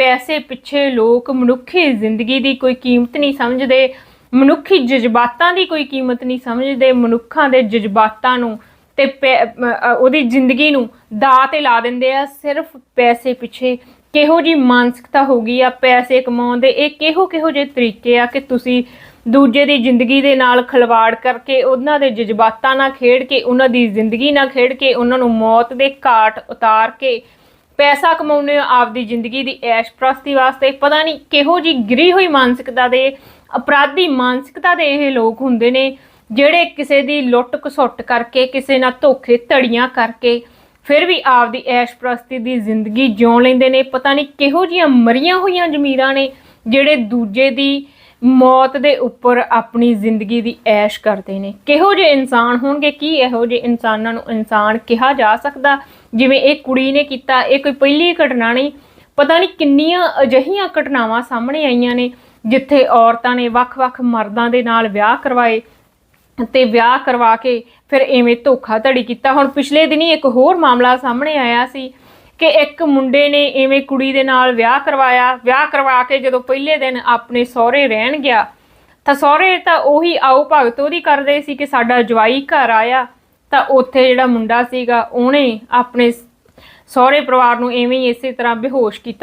ਪੈਸੇ ਪਿੱਛੇ ਲੋਕ ਮਨੁੱਖੀ ਜ਼ਿੰਦਗੀ ਦੀ ਕੋਈ ਕੀਮਤ ਨਹੀਂ ਸਮਝਦੇ, ਮਨੁੱਖੀ ਜਜ਼ਬਾਤਾਂ ਦੀ ਕੋਈ ਕੀਮਤ ਨਹੀਂ ਸਮਝਦੇ, ਮਨੁੱਖਾਂ ਦੇ ਜਜ਼ਬਾਤਾਂ ਨੂੰ ਤੇ ਪੈ- ਉਹਦੀ ਜ਼ਿੰਦਗੀ ਨੂੰ ਦਾਅ ਤੇ ਲਾ ਦਿੰਦੇ ਆ, ਸਿਰਫ ਪੈਸੇ ਪਿੱਛੇ। ਕਿਹੋ ਜੀ ਮਾਨਸਿਕਤਾ ਹੋ ਗਈ ਆ, ਪੈਸੇ ਕਮਾਉਣ ਦੇ, ਇਹ ਕਿਹੋ ਕਿਹੋ ਜਿਹੇ ਤਰੀਕੇ ਆ ਕਿ ਤੁਸੀਂ ਦੂਜੇ ਦੀ ਜ਼ਿੰਦਗੀ ਦੇ ਨਾਲ ਖਿਲਵਾੜ ਕਰਕੇ ਉਹਨਾਂ ਦੇ ਜਜ਼ਬਾਤਾਂ ਨਾਲ ਖੇਡ ਕੇ, ਉਹਨਾਂ ਦੀ ਜ਼ਿੰਦਗੀ ਨਾਲ ਖੇਡ ਕੇ, ਉਹਨਾਂ ਨੂੰ ਮੌਤ ਦੇ ਘਾਟ ਉਤਾਰ ਕੇ ਪੈਸਾ ਕਮਾਉਣੇ ਆਪਦੀ ਜ਼ਿੰਦਗੀ ਦੀ ਐਸ਼ ਪ੍ਰਸਤੀ ਵਾਸਤੇ, ਪਤਾ ਨਹੀਂ ਕਿਹੋ ਜੀ ਗਿਰੀ ਹੋਈ ਮਾਨਸਿਕਤਾ ਦੇ, ਅਪਰਾਧੀ ਮਾਨਸਿਕਤਾ ਦੇ ਇਹ ਲੋਕ ਹੁੰਦੇ ਨੇ, ਜਿਹੜੇ ਕਿਸੇ ਦੀ ਲੁੱਟ ਘਸੁੱਟ ਕਰਕੇ, ਕਿਸੇ ਨਾਲ ਧੋਖੇ ਧੜੀਆਂ ਕਰਕੇ, ਫਿਰ ਵੀ ਆਪਦੀ ਐਸ਼ ਪ੍ਰਸਤੀ ਦੀ ਜ਼ਿੰਦਗੀ ਜਿਉ ਲੈਂਦੇ ਨੇ, ਪਤਾ ਨਹੀਂ ਕਿਹੋ ਜੀਆਂ ਮਰੀਆਂ ਹੋਈਆਂ ਜ਼ਮੀਰਾਂ ਨੇ, ਜਿਹੜੇ ਦੂਜੇ ਦੀ ਮੌਤ ਦੇ ਉੱਪਰ ਆਪਣੀ ਜ਼ਿੰਦਗੀ ਦੀ ਐਸ਼ ਕਰਦੇ ਨੇ। ਕਿਹੋ ਜਿਹੇ ਇਨਸਾਨ ਹੋਣਗੇ? ਕੀ ਇਹੋ ਜਿਹੇ ਇਨਸਾਨਾਂ ਨੂੰ ਇਨਸਾਨ ਕਿਹਾ ਜਾ ਸਕਦਾ? ਜਿਵੇਂ ਇਹ ਕੁੜੀ ਨੇ ਕੀਤਾ, ਇਹ ਕੋਈ ਪਹਿਲੀ ਘਟਨਾ ਨਹੀਂ। ਪਤਾ ਨਹੀਂ ਕਿੰਨੀਆਂ ਅਜਿਹੀਆਂ ਘਟਨਾਵਾਂ ਸਾਹਮਣੇ ਆਈਆਂ ਨੇ, ਜਿੱਥੇ ਔਰਤਾਂ ਨੇ ਵੱਖ-ਵੱਖ ਮਰਦਾਂ ਦੇ ਨਾਲ ਵਿਆਹ ਕਰਵਾਏ ਤੇ ਵਿਆਹ ਕਰਵਾ ਕੇ ਫਿਰ ਐਵੇਂ ਧੋਖਾਧੜੀ ਕੀਤਾ। ਹੁਣ ਪਿਛਲੇ ਦਿਨੀ ਇੱਕ ਹੋਰ ਮਾਮਲਾ ਸਾਹਮਣੇ ਆਇਆ ਸੀ। ਕਿ ਇੱਕ ਮੁੰਡੇ ਨੇ ਐਵੇਂ ਕੁੜੀ ਦੇ ਨਾਲ ਵਿਆਹ ਕਰਵਾਇਆ। ਵਿਆਹ ਕਰਵਾ ਕੇ ਜਦੋਂ ਪਹਿਲੇ ਦਿਨ ਆਪਣੇ ਸਹੁਰੇ ਰਹਿਣ ਗਿਆ, ਤਾਂ ਸਹੁਰੇ ਤਾਂ ਉਹੀ ਆਓ ਭਗਤ ਉਹਦੀ ਕਰਦੇ ਸੀ ਕਿ ਸਾਡਾ ਜਵਾਈ ਘਰ ਆਇਆ। ਤਾਂ ਉੱਥੇ ਜਿਹੜਾ ਮੁੰਡਾ ਸੀਗਾ, ਉਹਨੇ ਆਪਣੇ ਸਹੁਰੇ ਪਰਿਵਾਰ ਨੂੰ ਐਵੇਂ ਹੀ ਇਸੇ ਤਰ੍ਹਾਂ ਬੇਹੋਸ਼ ਕੀਤਾ।